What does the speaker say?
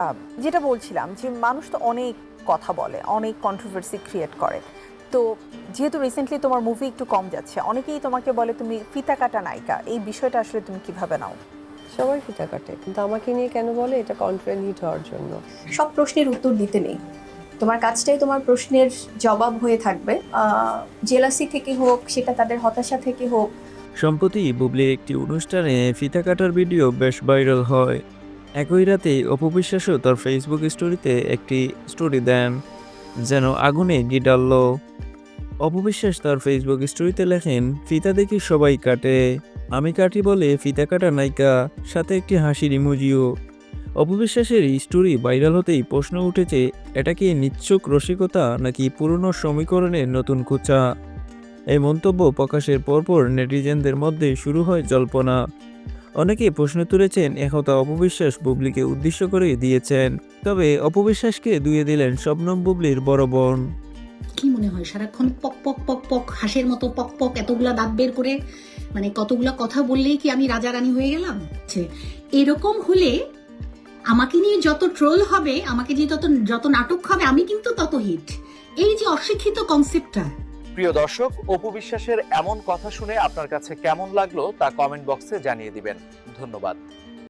আহ, যেটা বলছিলাম যে মানুষ তো অনেক কথা বলে অনেক কন্ট্রোভার্সি ক্রিয়েট করে। তো যেহেতু রিসেন্টলি তোমার মুভি একটু কম যাচ্ছে অনেকেই তোমাকে বলে তুমি ফিতা কাটা নায়িকা এই বিষয়টা আসলে তুমি কীভাবে নাও? সবাই ফিতা কাটে কিন্তু আমাকে নিয়ে কেন বলে? এটা কনফিডেন্ট হিট হওয়ার জন্য। সব প্রশ্নের উত্তর দিতে নেই। তোমার কাজটাই তোমার প্রশ্নের জবাব হয়ে থাকবে। জেলাসি থেকে হোক সেটা তাদের হতাশা থেকে হোক। সম্প্রতি বুবলির একটি অনুষ্ঠানে ফিতা কাটার ভিডিও বেশ ভাইরাল হয়। একই রাতে অপবিশ্বাসও তার ফেসবুক স্টোরিতে একটি স্টোরি দেন, যেন আগুনে ঘি ডালল অপবিশ্বাস তার ফেসবুক স্টোরিতে লেখেন, ফিতা দেখি সবাই কাটে, আমি কাটি বলে ফিতা কাটা নায়িকা, সাথে একটি হাসির ইমোজিও। অপবিশ্বাসের স্টোরি ভাইরাল হতেই প্রশ্ন উঠেছে, এটা কি নিচ্ছক রসিকতা, নাকি পুরনো সমীকরণের নতুন কুচা এই মন্তব্য প্রকাশের পরপর নেটিজেনদের মধ্যে শুরু হয় জল্পনা। অনেকে প্রশ্ন তুলেছেন একতা অপবিশ্বাস বুবলিকে উদ্দেশ্য করে দিয়েছেন। তবে অপবিশ্বাসকে দুয়ে দিলেন শবনম বুবলির বড় বোন। কি মনে হয়, সারাক্ষণ পক পক পক পক, হাঁসের মতো পক পক, এতগুলা দাঁত বের করে মানে কতগুলা কথা বললেই কি আমি রাজা রানী হয়ে গেলাম? এরকম হলে আমাকে নিয়ে যত ট্রোল হবে, আমাকে নিয়ে যত যত নাটক হবে, আমি কিন্তু তত হিট। এই যে অশিক্ষিত কনসেপ্টটা প্রিয় দর্শক, অপু বিশ্বাসের এমন কথা শুনে আপনার কাছে কেমন লাগল তা কমেন্ট বক্সে জানিয়ে দিবেন। ধন্যবাদ।